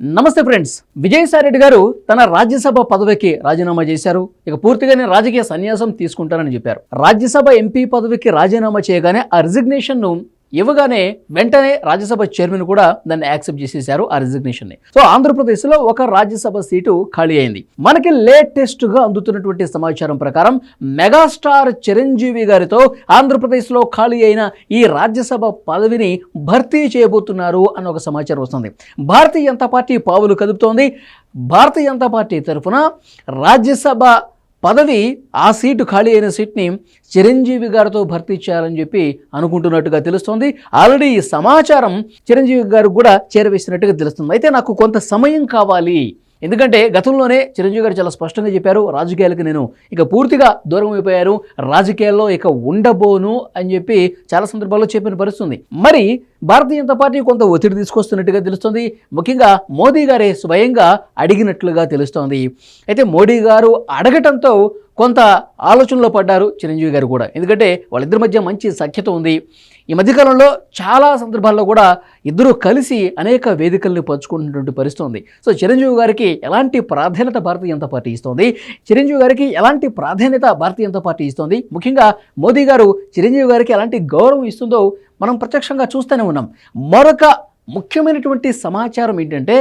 నమస్తే ఫ్రెండ్స్. విజయసాయిరెడ్డి గారు తన రాజ్యసభ పదవికి రాజీనామా చేశారు. ఇక పూర్తిగానే రాజకీయ సన్యాసం తీసుకుంటానని చెప్పారు. రాజ్యసభ ఎంపీ పదవికి రాజీనామా చేయగానే ఆ రిజిగ్నేషన్ను ఇవ్వగానే వెంటనే రాజ్యసభ చైర్మన్ కూడా దాన్ని యాక్సెప్ట్ చేసేశారు ఆ రిజిగ్నేషన్ని. సో ఆంధ్రప్రదేశ్లో ఒక రాజ్యసభ సీటు ఖాళీ అయింది. మనకి లేటెస్ట్గా అందుతున్నటువంటి సమాచారం ప్రకారం మెగాస్టార్ చిరంజీవి గారితో ఆంధ్రప్రదేశ్లో ఖాళీ అయిన ఈ రాజ్యసభ పదవిని భర్తీ చేయబోతున్నారు అన్న ఒక సమాచారం వస్తుంది. భారతీయ జనతా పార్టీ పావులు కదుపుతోంది. భారతీయ జనతా పార్టీ తరఫున రాజ్యసభ పదవి ఆ సీటు ఖాళీ అయిన సీట్ని చిరంజీవి గారితో భర్తీ చేయాలని చెప్పి అనుకుంటున్నట్టుగా తెలుస్తోంది. ఆల్రెడీ ఈ సమాచారం చిరంజీవి గారు కూడా చేరవేసినట్టుగా తెలుస్తుంది. అయితే నాకు కొంత సమయం కావాలి. ఎందుకంటే గతంలోనే చిరంజీవి గారు చాలా స్పష్టంగా చెప్పారు రాజకీయాలకు నేను ఇక పూర్తిగా దూరం అయిపోయారు రాజకీయాల్లో ఇక ఉండబోను అని చెప్పి చాలా సందర్భాల్లో చెప్పిన పరిస్థితుంది మరి భారతీయ జనతా పార్టీ కొంత ఒత్తిడి తీసుకొస్తున్నట్టుగా తెలుస్తుంది. ముఖ్యంగా మోదీ గారే స్వయంగా అడిగినట్లుగా తెలుస్తోంది. అయితే మోడీ గారు అడగటంతో కొంత ఆలోచనలో పడ్డారు చిరంజీవి గారు కూడా. ఎందుకంటే వాళ్ళిద్దరి మధ్య మంచి సఖ్యత ఉంది. ఈ మధ్యకాలంలో చాలా సందర్భాల్లో కూడా ఇద్దరు కలిసి అనేక వేదికల్ని పంచుకుంటున్నటువంటి పరిస్థితి ఉంది సో చిరంజీవి గారికి ఎలాంటి ప్రాధాన్యత భారతీయ జనతా పార్టీ ఇస్తోంది? చిరంజీవి గారికి ఎలాంటి ప్రాధాన్యత భారతీయ జనతా పార్టీ ఇస్తోంది? ముఖ్యంగా మోదీ గారు చిరంజీవి గారికి ఎలాంటి గౌరవం ఇస్తుందో మనం ప్రత్యక్షంగా చూస్తూనే ఉన్నాం. మరొక ముఖ్యమైనటువంటి సమాచారం ఏంటంటే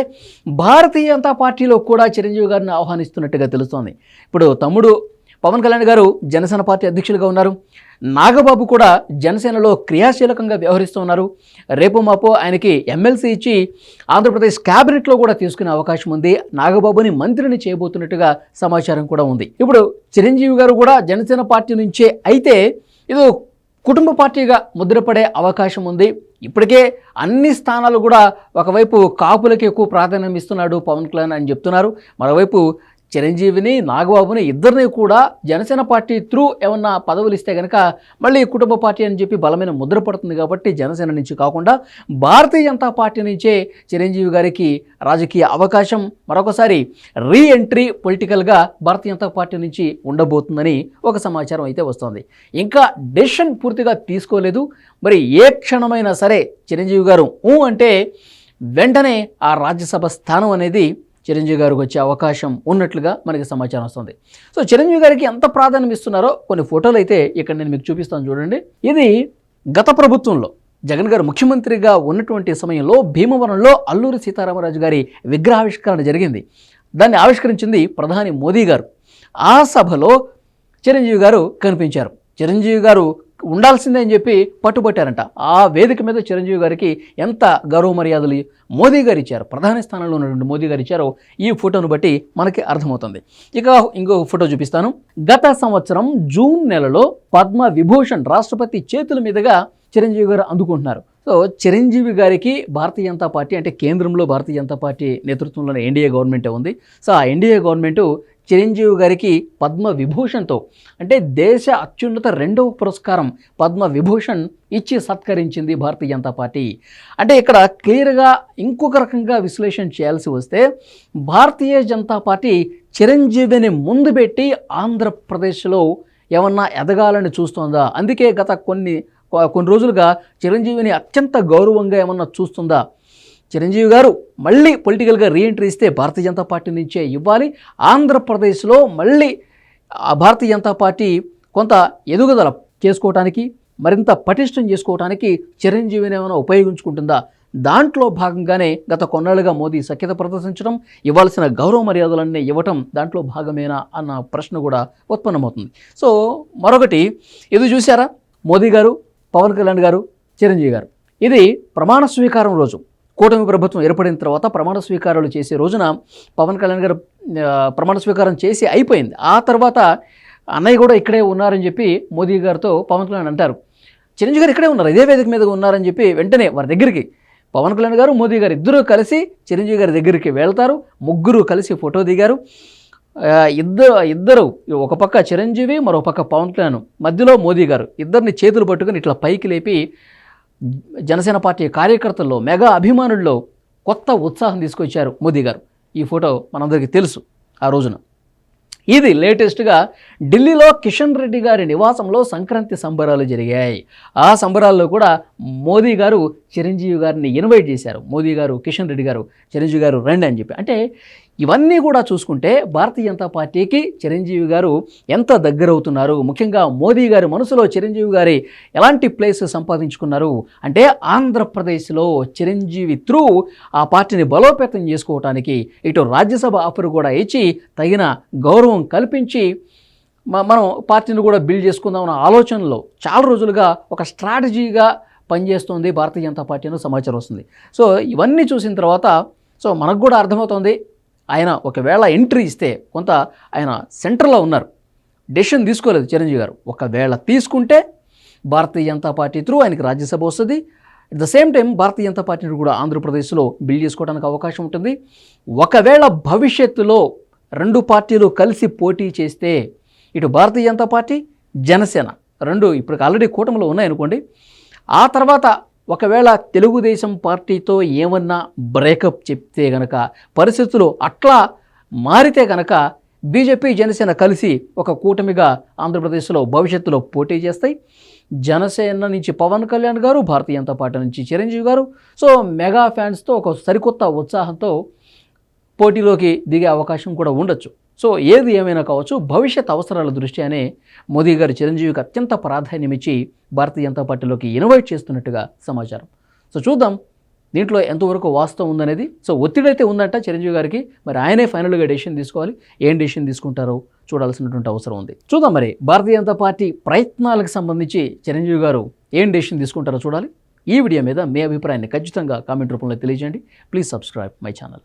భారతీయ జనతా పార్టీలో కూడా చిరంజీవి గారిని ఆహ్వానిస్తున్నట్టుగా తెలుస్తోంది. ఇప్పుడు తమ్ముడు పవన్ కళ్యాణ్ గారు జనసేన పార్టీ అధ్యక్షులుగా ఉన్నారు. నాగబాబు కూడా జనసేనలో క్రియాశీలకంగా వ్యవహరిస్తూ ఉన్నారు. రేపు మాపో ఆయనకి ఎమ్మెల్సీ ఇచ్చి ఆంధ్రప్రదేశ్ క్యాబినెట్లో కూడా తీసుకునే అవకాశం ఉంది. నాగబాబుని మంత్రిని చేయబోతున్నట్టుగా సమాచారం కూడా ఉంది. ఇప్పుడు చిరంజీవి గారు కూడా జనసేన పార్టీ నుంచే అయితే ఇదో కుటుంబ పార్టీగా ముద్రపడే అవకాశం ఉంది. ఇప్పటికే అన్ని స్థానాలు కూడా ఒకవైపు కాపులకి ఎక్కువ ప్రాధాన్యం ఇస్తున్నాడు పవన్ కళ్యాణ్ అని చెప్తున్నారు. మరోవైపు చిరంజీవిని నాగబాబుని ఇద్దరిని కూడా జనసేన పార్టీ త్రూ ఏమన్నా పదవులు ఇస్తే కనుక మళ్ళీ కుటుంబ పార్టీ అని చెప్పి బలమైన ముద్ర పడుతుంది కాబట్టి జనసేన నుంచి కాకుండా భారతీయ జనతా పార్టీ నుంచే చిరంజీవి గారికి రాజకీయ అవకాశం మరొకసారి రీ ఎంట్రీ పొలిటికల్గా భారతీయ జనతా పార్టీ నుంచి ఉండబోతుందని ఒక సమాచారం అయితే వస్తుంది. ఇంకా డెసిషన్ పూర్తిగా తీసుకోలేదు. మరి ఏ క్షణమైనా సరే చిరంజీవి గారు ఊ అంటే వెంటనే ఆ రాజ్యసభ స్థానం అనేది చిరంజీవి గారికి వచ్చే అవకాశం ఉన్నట్లుగా మనకి సమాచారం వస్తుంది. సో చిరంజీవి గారికి ఎంత ప్రాధాన్యం ఇస్తున్నారో కొన్ని ఫోటోలు అయితే ఇక్కడ నేను మీకు చూపిస్తాను చూడండి. ఇది గత ప్రభుత్వంలో జగన్ గారు ముఖ్యమంత్రిగా ఉన్నటువంటి సమయంలో భీమవరంలో అల్లూరి సీతారామరాజు గారి విగ్రహావిష్కరణ జరిగింది. దాన్ని ఆవిష్కరించింది ప్రధాని మోదీ గారు. ఆ సభలో చిరంజీవి గారు కనిపించారు. చిరంజీవి గారు ఉండాల్సిందే అని చెప్పి పట్టుబట్టారంట. ఆ వేదిక మీద చిరంజీవి గారికి ఎంత గౌరవ మర్యాదలు మోదీ గారు ఇచ్చారు. ప్రధాని స్థానంలో ఉన్నటువంటి మోదీ గారు ఇచ్చారో ఈ ఫోటోను బట్టి మనకి అర్థమవుతుంది. ఇక ఇంకో ఫోటో చూపిస్తాను. గత సంవత్సరం జూన్ నెలలో పద్మ విభూషణ్ రాష్ట్రపతి చేతుల మీదుగా చిరంజీవి గారు అందుకుంటున్నారు. సో చిరంజీవి గారికి భారతీయ జనతా పార్టీ అంటే కేంద్రంలో భారతీయ జనతా పార్టీ నేతృత్వంలోనే ఎన్డీఏ గవర్నమెంటే ఉంది. సో ఆ ఎన్డీఏ గవర్నమెంట్ చిరంజీవి గారికి పద్మ విభూషణ్తో అంటే దేశ అత్యున్నత రెండవ పురస్కారం పద్మ విభూషణ్ ఇచ్చి సత్కరించింది భారతీయ జనతా పార్టీ. అంటే ఇక్కడ క్లియర్గా ఇంకొక రకంగా విశ్లేషణ చేయాల్సి వస్తే భారతీయ జనతా పార్టీ చిరంజీవిని ముందు పెట్టి ఆంధ్రప్రదేశ్లో ఏమన్నా ఎదగాలని చూస్తోందా? అందుకే గత కొన్ని కొన్ని రోజులుగా చిరంజీవిని అత్యంత గౌరవంగా ఏమన్నా చూస్తుందా? చిరంజీవి గారు మళ్ళీ పొలిటికల్గా రీఎంట్రీ ఇస్తే భారతీయ జనతా పార్టీ నుంచే ఇవ్వాలి. ఆంధ్రప్రదేశ్లో మళ్ళీ ఆ భారతీయ జనతా పార్టీ కొంత ఎదుగుదల చేసుకోవటానికి మరింత పటిష్టం చేసుకోవటానికి చిరంజీవిని ఏమైనా ఉపయోగించుకుంటుందా? దాంట్లో భాగంగానే గత కొన్నాళ్ళుగా మోదీ సఖ్యత ప్రదర్శించడం ఇవ్వాల్సిన గౌరవ మర్యాదలన్నీ ఇవ్వటం దాంట్లో భాగమేనా అన్న ప్రశ్న కూడా ఉత్పన్నమవుతుంది. సో మరొకటి ఇది చూసారా మోదీ గారు పవన్ కళ్యాణ్ గారు చిరంజీవి గారు. ఇది ప్రమాణ స్వీకారం రోజు. కూటమి ప్రభుత్వం ఏర్పడిన తర్వాత ప్రమాణ స్వీకారాలు చేసే రోజున పవన్ కళ్యాణ్ గారు ప్రమాణ స్వీకారం చేసి అయిపోయింది. ఆ తర్వాత అన్నయ్య కూడా ఇక్కడే ఉన్నారని చెప్పి మోదీ గారితో పవన్ కళ్యాణ్ అంటారు. చిరంజీవి గారు ఇక్కడే ఉన్నారు ఇదే వేదిక మీద ఉన్నారని చెప్పి వెంటనే వారి దగ్గరికి పవన్ కళ్యాణ్ గారు మోదీ గారు ఇద్దరూ కలిసి చిరంజీవి గారి దగ్గరికి వెళ్తారు. ముగ్గురు కలిసి ఫోటో దిగారు. ఇద్దరు ఇద్దరు ఒక పక్క చిరంజీవి మరో పక్క పవన్ కళ్యాణ్. మధ్యలో మోదీ గారు ఇద్దరిని చేతులు పట్టుకొని ఇట్లా పైకి లేపి జనసేన పార్టీ కార్యకర్తల్లో మెగా అభిమానుల్లో కొత్త ఉత్సాహం తీసుకొచ్చారు మోదీ గారు. ఈ ఫోటో మనందరికీ తెలుసు ఆ రోజున. ఇది లేటెస్ట్గా ఢిల్లీలో కిషన్ రెడ్డి గారి నివాసంలో సంక్రాంతి సంబరాలు జరిగాయి. ఆ సంబరాల్లో కూడా మోదీ గారు చిరంజీవి గారిని ఇన్వైట్ చేశారు. మోదీ గారు కిషన్ రెడ్డి గారు చిరంజీవి గారు రండి అని చెప్పి. అంటే ఇవన్నీ కూడా చూసుకుంటే భారతీయ జనతా పార్టీకి చిరంజీవి గారు ఎంత దగ్గర అవుతున్నారు ముఖ్యంగా మోదీ గారి మనసులో చిరంజీవి గారి ఎలాంటి ప్లేస్ సంపాదించుకున్నారు? అంటే ఆంధ్రప్రదేశ్లో చిరంజీవి త్రూ ఆ పార్టీని బలోపేతం చేసుకోవటానికి ఇటు రాజ్యసభ ఆఫర్ కూడా ఇచ్చి తగిన గౌరవం కల్పించి మనం పార్టీని కూడా బిల్డ్ చేసుకుందామన్న ఆలోచనలో చాలా రోజులుగా ఒక స్ట్రాటజీగా పనిచేస్తుంది భారతీయ జనతా పార్టీ అనే సమాచారం వస్తుంది. సో ఇవన్నీ చూసిన తర్వాత సో మనకు కూడా అర్థమవుతుంది ఆయన ఒకవేళ ఎంట్రీ ఇస్తే కొంత ఆయన సెంటర్లో ఉన్నారు. డెసిషన్ తీసుకోలేదు చిరంజీవి గారు. ఒకవేళ తీసుకుంటే భారతీయ జనతా పార్టీ త్రూ ఆయనకి రాజ్యసభ వస్తుంది. At the same time Bharatiya Janata పార్టీని కూడా ఆంధ్రప్రదేశ్లో బిల్డ్ చేసుకోవడానికి అవకాశం ఉంటుంది. ఒకవేళ భవిష్యత్తులో రెండు పార్టీలు కలిసి పోటీ చేస్తే ఇటు భారతీయ జనతా పార్టీ జనసేన రెండు ఇప్పుడు ఆల్రెడీ కూటమిలో ఉన్నాయనుకోండి. ఆ తర్వాత ఒకవేళ తెలుగుదేశం పార్టీతో ఏమన్నా బ్రేకప్ చెప్తే గనక పరిస్థితులు అట్లా మారితే గనక బీజేపీ జనసేన కలిసి ఒక కూటమిగా ఆంధ్రప్రదేశ్లో భవిష్యత్తులో పోటీ చేస్తాయి. జనసేన నుంచి పవన్ కళ్యాణ్ గారు భారతీయ జనతా పార్టీ నుంచి చిరంజీవి గారు. సో మెగా ఫ్యాన్స్తో ఒక సరికొత్త ఉత్సాహంతో పోటీలోకి దిగే అవకాశం కూడా ఉండొచ్చు. సో ఏది ఏమైనా కావచ్చు భవిష్యత్ అవసరాల దృష్ట్యానే మోదీ గారు చిరంజీవికి అత్యంత ప్రాధాన్యమిచ్చి భారతీయ జనతా పార్టీలోకి ఇన్వైట్ చేస్తున్నట్టుగా సమాచారం. సో చూద్దాం దీంట్లో ఎంతవరకు వాస్తవం ఉందనేది. సో ఒత్తిడి అయితే ఉందంట చిరంజీవి గారికి మరి ఆయనే ఫైనల్గా డెసిషన్ తీసుకోవాలి. ఏం డెసిషన్ తీసుకుంటారో చూడాల్సినటువంటి అవసరం ఉంది. చూద్దాం మరి భారతీయ జనతా పార్టీ ప్రయత్నాలకు సంబంధించి చిరంజీవి గారు ఏం డెసిషన్ తీసుకుంటారో చూడాలి. ఈ వీడియో మీద మీ అభిప్రాయాన్ని ఖచ్చితంగా కామెంట్ రూపంలో తెలియజేయండి. Please subscribe my channel.